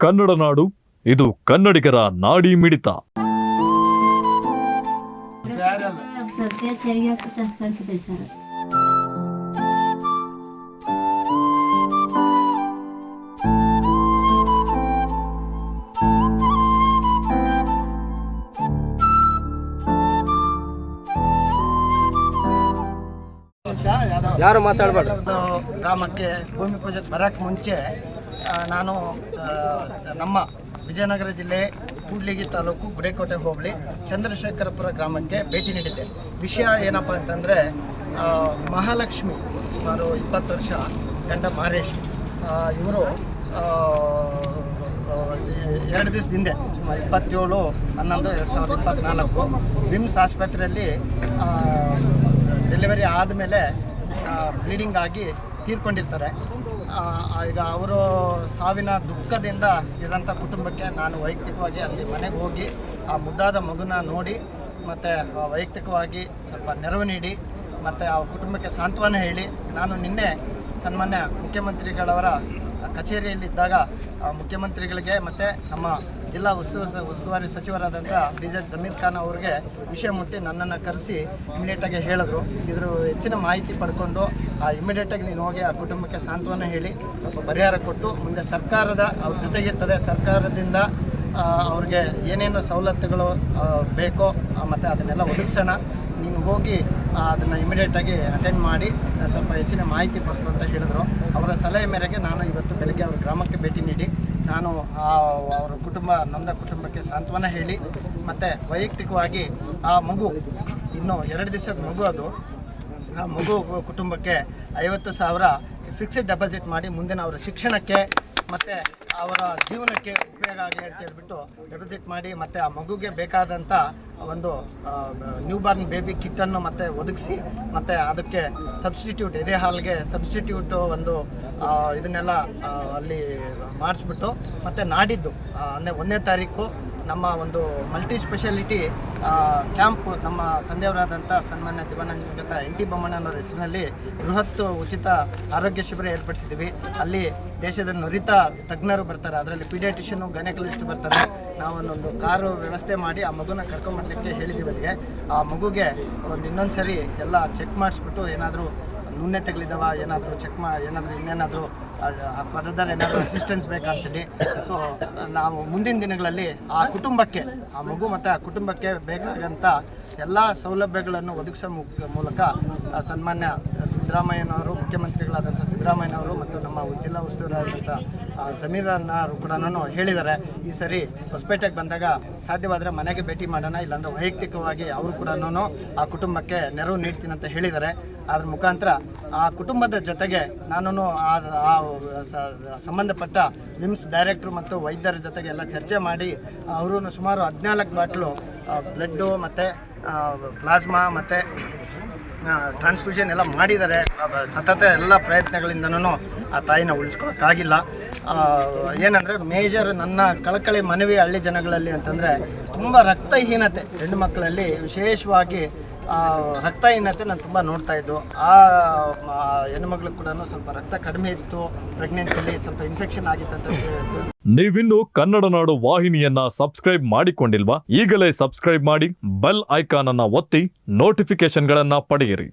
ಕನ್ನಡ ನಾಡು ಇದು ಕನ್ನಡಿಗರ ನಾಡಿ ಮಿಡಿತ. ಯಾರು ಮಾತಾಡ್ಬಾರ್ದು ಗ್ರಾಮಕ್ಕೆ ಭೂಮಿ ಪೂಜೆಗೆ ಬರಕ್ಕೆ ಮುಂಚೆ ನಾನು ನಮ್ಮ ವಿಜಯನಗರ ಜಿಲ್ಲೆ ಕೂಡ್ಲಿಗಿ ತಾಲೂಕು ಗುಡೇಕೋಟೆ ಹೋಬಳಿ ಚಂದ್ರಶೇಖರಪುರ ಗ್ರಾಮಕ್ಕೆ ಭೇಟಿ ನೀಡಿದ್ದೆ ವಿಷಯ ಏನಪ್ಪ ಅಂತಂದರೆ ಮಹಾಲಕ್ಷ್ಮಿ ಸುಮಾರು ಇಪ್ಪತ್ತು ವರ್ಷ ಗಂಡ ಮಾರೇಶ್ ಇವರು ಎರಡು ದಿವಸದ ಹಿಂದೆ, ಸುಮಾರು ಇಪ್ಪತ್ತೇಳು, ಹನ್ನೊಂದು, ಎರಡು ಸಾವಿರದ ಇಪ್ಪತ್ತ್ನಾಲ್ಕು ವಿಮ್ಸ್ ಆಸ್ಪತ್ರೆಯಲ್ಲಿ ಡೆಲಿವರಿ ಆದಮೇಲೆ ಬ್ಲೀಡಿಂಗ್ ಆಗಿ ತೀರ್ಕೊಂಡಿರ್ತಾರೆ. ಈಗ ಅವರು ಸಾವಿನ ದುಃಖದಿಂದ ಇರೋಂಥ ಕುಟುಂಬಕ್ಕೆ ನಾನು ವೈಯಕ್ತಿಕವಾಗಿ ಅಲ್ಲಿ ಮನೆಗೆ ಹೋಗಿ ಆ ಮುದ್ದಾದ ಮಗುನ ನೋಡಿ, ಮತ್ತು ವೈಯಕ್ತಿಕವಾಗಿ ಸ್ವಲ್ಪ ನೆರವು ನೀಡಿ, ಮತ್ತು ಆ ಕುಟುಂಬಕ್ಕೆ ಸಾಂತ್ವನ ಹೇಳಿ, ನಾನು ನಿನ್ನೆ ಸನ್ಮಾನ್ಯ ಮುಖ್ಯಮಂತ್ರಿಗಳವರ ಕಚೇರಿಯಲ್ಲಿದ್ದಾಗ ಮುಖ್ಯಮಂತ್ರಿಗಳಿಗೆ ಮತ್ತು ನಮ್ಮ ಜಿಲ್ಲಾ ಉಸ್ತುವಾರಿ ಉಸ್ತುವಾರಿ ಸಚಿವರಾದಂಥ ಬಿ ಜೆ ಜಮೀರ್ ಖಾನ್ ಅವರಿಗೆ ವಿಷಯ ಮುಟ್ಟಿ ನನ್ನನ್ನು ಕರೆಸಿ ಇಮಿಡಿಯೇಟಾಗಿ ಹೇಳಿದ್ರು. ಇದ್ರ ಹೆಚ್ಚಿನ ಮಾಹಿತಿ ಪಡ್ಕೊಂಡು ಆ ಇಮಿಡಿಯೇಟಾಗಿ ನೀನು ಹೋಗಿ ಆ ಕುಟುಂಬಕ್ಕೆ ಸಾಂತ್ವನ ಹೇಳಿ ಪರಿಹಾರ ಕೊಟ್ಟು ಮುಂದೆ ಸರ್ಕಾರದ, ಅವ್ರ ಜೊತೆಗಿರ್ತದೆ ಸರ್ಕಾರದಿಂದ ಅವ್ರಿಗೆ ಏನೇನು ಸವಲತ್ತುಗಳು ಬೇಕೋ ಮತ್ತು ಅದನ್ನೆಲ್ಲ ಒದಗಿಸೋಣ. ನೀನು ಹೋಗಿ ಅದನ್ನು ಇಮಿಡಿಯೇಟಾಗಿ ಅಟೆಂಡ್ ಮಾಡಿ, ಸ್ವಲ್ಪ ಹೆಚ್ಚಿನ ಮಾಹಿತಿ ಪಡ್ಕೊ ಅಂತ ಹೇಳಿದ್ರು. ಅವರ ಸಲಹೆ ಮೇರೆಗೆ ನಾನು ಇವತ್ತು ಬೆಳಗ್ಗೆ ಅವ್ರ ಗ್ರಾಮಕ್ಕೆ ಭೇಟಿ ನೀಡಿ ನಾನು ಅವರ ಕುಟುಂಬ ನೊಂದ ಕುಟುಂಬಕ್ಕೆ ಸಾಂತ್ವನ ಹೇಳಿ, ಮತ್ತು ವೈಯಕ್ತಿಕವಾಗಿ ಆ ಮಗು, ಇನ್ನು ಎರಡು ದಿವಸದ ಮಗು ಅದು, ಆ ಮಗು ಕುಟುಂಬಕ್ಕೆ ಐವತ್ತು ಸಾವಿರ ಫಿಕ್ಸ್ಡ್ ಡೆಪಾಸಿಟ್ ಮಾಡಿ ಮುಂದಿನ ಅವರ ಶಿಕ್ಷಣಕ್ಕೆ ಮತ್ತು ಅವರ ಜೀವನಕ್ಕೆ ಉಪಯೋಗ ಆಗಲಿ ಅಂತ ಹೇಳ್ಬಿಟ್ಟು ಡೆಪಾಸಿಟ್ ಮಾಡಿ ಮತ್ತು ಆ ಮಗುಗೆ ಬೇಕಾದಂಥ ಒಂದು ನ್ಯೂ ಬಾರ್ನ್ ಬೇಬಿ ಕಿಟ್ಟನ್ನು ಮತ್ತೆ ಒದಗಿಸಿ, ಮತ್ತು ಅದಕ್ಕೆ ಸಬ್ಸ್ಟಿಟ್ಯೂಟ್ ಇದೇ ಹಾಲ್ಗೆ ಸಬ್ಸ್ಟಿಟ್ಯೂಟು ಒಂದು ಇದನ್ನೆಲ್ಲ ಅಲ್ಲಿ ಮಾಡಿಸ್ಬಿಟ್ಟು ಮತ್ತು ನಾಡಿದ್ದು ಅಂದರೆ ಒಂದನೇ ತಾರೀಕು ನಮ್ಮ ಒಂದು ಮಲ್ಟಿ ಸ್ಪೆಷಾಲಿಟಿ ಕ್ಯಾಂಪ್ ನಮ್ಮ ತಂದೆಯವರಾದಂಥ ಸನ್ಮಾನ್ಯ ದಿವಂಗತ ಎನ್ ಟಿ ಬೊಮ್ಮಣ್ಣನವರ ಹೆಸರಿನಲ್ಲಿ ಬೃಹತ್ ಉಚಿತ ಆರೋಗ್ಯ ಶಿಬಿರ ಏರ್ಪಡಿಸಿದ್ದೀವಿ. ಅಲ್ಲಿ ದೇಶದ ನುರಿತ ತಜ್ಞರು ಬರ್ತಾರೆ. ಅದರಲ್ಲಿ ಪೀಡಿಯಾಟಿಷಿಯನು ಗೈನಕಲಿಸ್ಟ್ ಬರ್ತಾರೆ. ನಾವೊಂದೊಂದು ಕಾರು ವ್ಯವಸ್ಥೆ ಮಾಡಿ ಆ ಮಗುನ ಕರ್ಕೊಂಬರ್ಲಿಕ್ಕೆ ಹೇಳಿದ್ದೀವಿ ಅಲ್ಲಿಗೆ. ಆ ಮಗುಗೆ ಒಂದು ಇನ್ನೊಂದು ಸರಿ ಎಲ್ಲ ಚೆಕ್ ಮಾಡಿಸ್ಬಿಟ್ಟು ಏನಾದರೂ ನ್ಯೂನ್ಯತೆಗಳಿದ್ದಾವ ಏನಾದರೂ ಚೆಕ್ ಮಾ, ಏನಾದರೂ ಇನ್ನೇನಾದರೂ ಫರ್ದರ್ ಏನಾದರೂ ಅಸಿಸ್ಟೆನ್ಸ್ ಬೇಕಂತೇಳಿ ಸೊ ನಾವು ಮುಂದಿನ ದಿನಗಳಲ್ಲಿ ಆ ಕುಟುಂಬಕ್ಕೆ, ಆ ಮಗು ಮತ್ತು ಆ ಕುಟುಂಬಕ್ಕೆ ಬೇಕಾಗಂಥ ಎಲ್ಲ ಸೌಲಭ್ಯಗಳನ್ನು ಒದಗಿಸೋ ಮೂಲಕ ಸನ್ಮಾನ್ಯ ಸಿದ್ದರಾಮಯ್ಯನವರು, ಮುಖ್ಯಮಂತ್ರಿಗಳಾದಂಥ ಸಿದ್ದರಾಮಯ್ಯನವರು ಮತ್ತು ನಮ್ಮ ಜಿಲ್ಲಾ ಉಸ್ತುವಾರಿಯಾದಂಥ ಜಮೀರನ್ನವರು ಕೂಡ ಹೇಳಿದ್ದಾರೆ. ಈ ಸರಿ ಹೊಸಪೇಟೆಗೆ ಬಂದಾಗ ಸಾಧ್ಯವಾದರೆ ಮನೆಗೆ ಭೇಟಿ ಮಾಡೋಣ, ಇಲ್ಲಾಂದರೆ ವೈಯಕ್ತಿಕವಾಗಿ ಅವರು ಕೂಡ ಆ ಕುಟುಂಬಕ್ಕೆ ನೆರವು ನೀಡ್ತೀನಿ ಅಂತ ಹೇಳಿದ್ದಾರೆ. ಅದ್ರ ಮುಖಾಂತರ ಆ ಕುಟುಂಬದ ಜೊತೆಗೆ ನಾನು ಆ ಸಂಬಂಧಪಟ್ಟ ವಿಮ್ಸ್ ಡೈರೆಕ್ಟ್ರು ಮತ್ತು ವೈದ್ಯರ ಜೊತೆಗೆ ಎಲ್ಲ ಚರ್ಚೆ ಮಾಡಿ ಅವರು ಸುಮಾರು ಹದಿನಾಲ್ಕು ಬಾಟ್ಲು ಬ್ಲಡ್ಡು ಮತ್ತು ಪ್ಲಾಸ್ಮಾ ಮತ್ತು ಟ್ರಾನ್ಸ್ಫ್ಯೂಷನ್ ಎಲ್ಲ ಮಾಡಿದ್ದಾರೆ. ಸತತ ಎಲ್ಲ ಪ್ರಯತ್ನಗಳಿಂದನೂ ಆ ತಾಯಿನ ಉಳಿಸ್ಕೊಳಕ್ಕಾಗಿಲ್ಲ. ಏನಂದರೆ ಮೇಜರ್ ನನ್ನ ಕಳಕಳಿ ಮನವಿ ಹಳ್ಳಿ ಜನಗಳಲ್ಲಿ ಅಂತಂದರೆ ತುಂಬ ರಕ್ತಹೀನತೆ. ಹೆಣ್ಣು ಮಕ್ಕಳಲ್ಲಿ ವಿಶೇಷವಾಗಿ ರಕ್ತಹೀನತೆ ನಾನು ತುಂಬ ನೋಡ್ತಾ ಇದ್ದು. ಆ ಹೆಣ್ಣುಮಕ್ಳಿಗೆ ಕೂಡ ಸ್ವಲ್ಪ ರಕ್ತ ಕಡಿಮೆ ಇತ್ತು. ಪ್ರೆಗ್ನೆನ್ಸಿಲಿ ಸ್ವಲ್ಪ ಇನ್ಫೆಕ್ಷನ್ ಆಗಿತ್ತು ಅಂತ ಹೇಳಿದ್ರು ನೀವಿನ್ನು ಕನ್ನಡ ನಾಡು ವಾಹಿನಿಯನ್ನ ಸಬ್ಸ್ಕ್ರೈಬ್ ಮಾಡಿಕೊಂಡಿಲ್ವಾ? ಈಗಲೇ ಸಬ್ಸ್ಕ್ರೈಬ್ ಮಾಡಿ ಬೆಲ್ ಐಕಾನ್ ಅನ್ನ ಒತ್ತಿ ನೋಟಿಫಿಕೇಶನ್ಗಳನ್ನ ಪಡೆಯಿರಿ.